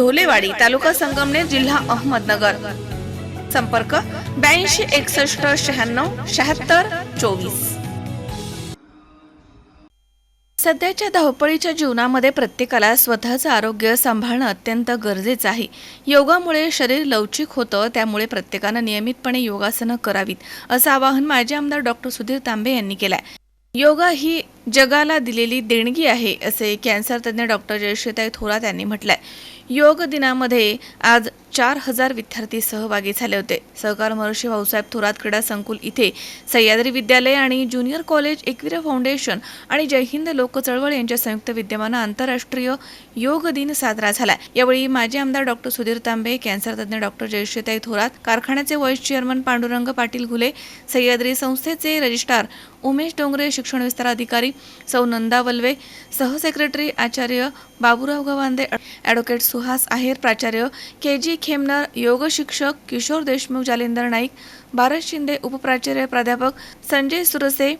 ढोलेवाडी तालुका संगमनेर जिल्हा अहमदनगर. संपर्क ब्याऐंशी एकसष्ट शहाण्णव शहात्तर चोवीस. सध्याच्या धावपळीच्या जीवनामध्ये प्रत्येकाला स्वतःचं आरोग्य सांभाळणं अत्यंत गरजेचं आहे. योगामुळे शरीर लवचिक होतं त्यामुळे प्रत्येकानं नियमितपणे योगासनं करावीत असं आवाहन माजी आमदार डॉक्टर सुधीर तांबे यांनी केलं आहे योगा ही जगाला दिलेली देणगी आहे असे कॅन्सर तज्ज्ञ डॉक्टर जयश्रीताई थोरात यांनी म्हटलंय. योग दिनामध्ये आज चार हजार विद्यार्थी सहभागी झाले होते. सहकार महर्षी भाऊसाहेब थोरात क्रीडा संकुल इथे सह्याद्री विद्यालय आणि ज्युनियर कॉलेज एकविरा फाउंडेशन आणि जय हिंद लोक चळवळ यांच्या संयुक्त विद्यमानं आंतरराष्ट्रीय योग दिन साजरा झाला यावेळी माजी आमदार डॉक्टर सुधीर तांबे कॅन्सर तज्ज्ञ डॉक्टर जयश्रीताई थोरात कारखान्याचे व्हाईस चेअरमन पांडुरंग पाटील घुले सह्याद्री संस्थेचे रजिस्ट्रार उमेश डोंगरे शिक्षण विस्तार अधिकारी सौ नंदा वल्वे सहसेक्रेटरी आचार्य बाबूराव गवांदे ॲडव्होकेट सुहास आहेर प्राचार्य के जी खेमनर योग शिक्षक किशोर देशमुख जालिंदर नाईक भारत शिंदे उपप्राचार्य प्राध्यापक संजय सुरसे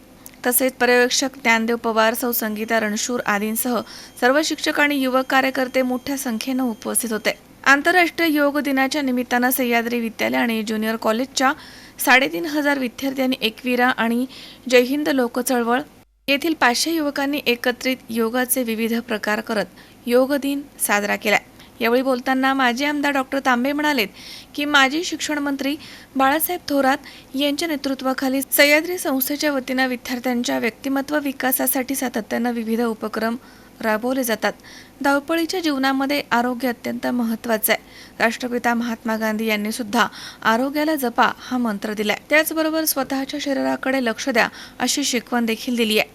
तसेच पर्यवेक्षक ज्ञानदेव पवार सौ संगीता रणशूर आदींसह सर्व शिक्षक आणि युवक कार्यकर्ते मोठ्या संख्येनं उपस्थित होते. आंतरराष्ट्रीय योग दिनाच्या निमित्तानं सह्याद्री विद्यालय आणि ज्युनियर कॉलेजच्या साडेतीन हजार विद्यार्थ्यांनी एकविरा आणि जय हिंद येथील पाचशे युवकांनी एकत्रित योगाचे विविध प्रकार करत योग दिन साजरा केला. यावेळी बोलताना माजी आमदार डॉक्टर तांबे म्हणालेत की माजी शिक्षण मंत्री बाळासाहेब थोरात यांच्या नेतृत्वाखाली सह्याद्री संस्थेच्या वतीनं विद्यार्थ्यांच्या व्यक्तिमत्व विकासासाठी सातत्यानं विविध उपक्रम राबवले जातात. धावपळीच्या जीवनामध्ये आरोग्य अत्यंत महत्त्वाचं आहे. राष्ट्रपिता महात्मा गांधी यांनी सुद्धा आरोग्याला जपा हा मंत्र दिलाय. त्याचबरोबर स्वतःच्या शरीराकडे लक्ष द्या अशी शिकवण देखील दिली आहे.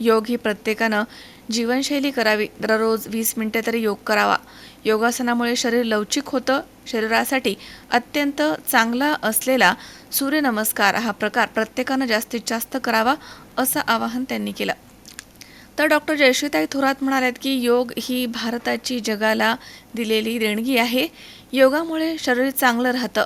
योग ही प्रत्येकानं जीवनशैली करावी. दररोज वीस मिनिटे तरी योग करावा. योगासनामुळे शरीर लवचिक होतं. शरीरासाठी अत्यंत चांगला असलेला सूर्यनमस्कार हा प्रकार प्रत्येकानं जास्तीत जास्त करावा असं आवाहन त्यांनी केलं. तर डॉक्टर जयश्रीताई थोरात म्हणाल्यात की योग ही भारताची जगाला दिलेली देणगी आहे. योगामुळे शरीर चांगलं राहतं.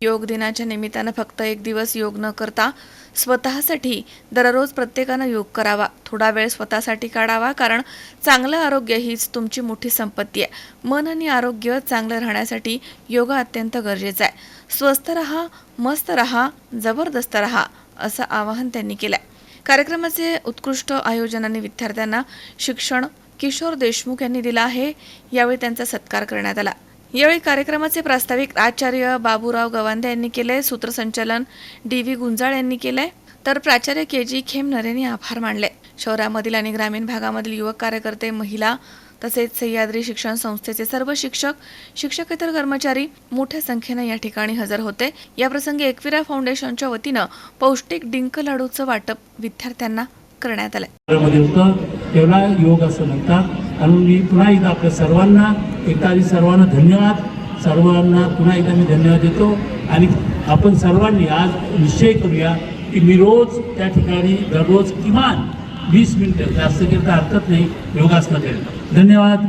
योग दिनाच्या निमित्तानं फक्त एक दिवस योग न करता स्वतःसाठी दररोज प्रत्येकानं योग करावा. थोडा वेळ स्वतःसाठी काढावा कारण चांगलं आरोग्य हीच तुमची मोठी संपत्ती आहे. मन आणि आरोग्य चांगलं राहण्यासाठी योगा अत्यंत गरजेचं आहे. स्वस्थ रहा मस्त रहा जबरदस्त रहा असं आवाहन त्यांनी केलं आहे कार्यक्रमाचे उत्कृष्ट आयोजनाने विद्यार्थ्यांना शिक्षण किशोर देशमुख यांनी दिलं आहे. यावेळी त्यांचा सत्कार करण्यात आला. यावेळी कार्यक्रमाचे प्रास्ताविक आचार्य बाबूराव गवांदे यांनी केले सूत्रसंचालन डी व्ही गुंजाळ यांनी केलंय तर प्राचार्य के जी खेमनर यांनी आभार मानले. शहरामधील आणि ग्रामीण भागामधील युवक कार्यकर्ते महिला तसेच सह्याद्री शिक्षण संस्थेचे सर्व शिक्षक शिक्षकेतर कर्मचारी मोठ्या संख्येने या ठिकाणी हजर होते. याप्रसंगी एकविरा फाउंडेशनच्या वतीनं पौष्टिक डिंक लाडूचं वाटप विद्यार्थ्यांना करण्यात आलं होतं योग असं म्हणतात. आणि मी पुन्हा एकदा आपल्या सर्वांना एकदा सर्वांना धन्यवाद. सर्वांना पुन्हा एकदा मी धन्यवाद देतो. आणि आपण सर्वांनी आज निश्चय करूया की मी रोज त्या ठिकाणी दररोज किमान वीस मिनिटं. जास्त केलं तर हरकत नाही. योगासनं करेल धन्यवाद.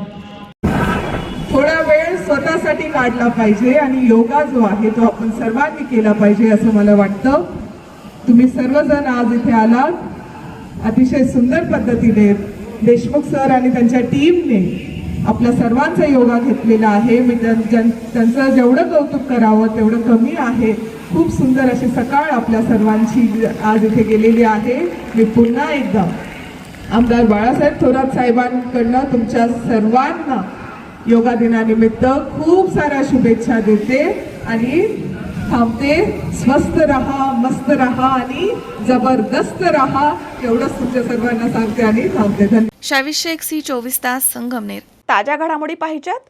थोडा वेळ स्वतःसाठी काढला पाहिजे आणि योगा जो आहे तो आपण सर्वांनी केला पाहिजे असं मला वाटतं. तुम्ही सर्वजण आज इथे आलात. अतिशय सुंदर पद्धतीने देशमुख सर आणि त्यांच्या टीमने आपल्या सर्वांचा योगा घेतलेला आहे. मी त्यांचं जेवढं कौतुक करावं तेवढं कमी आहे. खूप सुंदर अशी सकाळ आपल्या सर्वांची आज इथे गेलेली आहे. मी पुन्हा एकदा आमदार बाळासाहेब थोरात साहेबांकडनं तुमच्या सर्वांना योगा दिनानिमित्त खूप साऱ्या शुभेच्छा देते आणि थांबते. स्वस्त रहा मस्त रहा आणि जबरदस्त रहा. एवढंच तुमच्या सर्वांना सांगते आणि थांबते. धन्यवाद. शावीस शेख सी चोवीस तास संगमनेर. ताज्या घडामोडी पाहिजेत?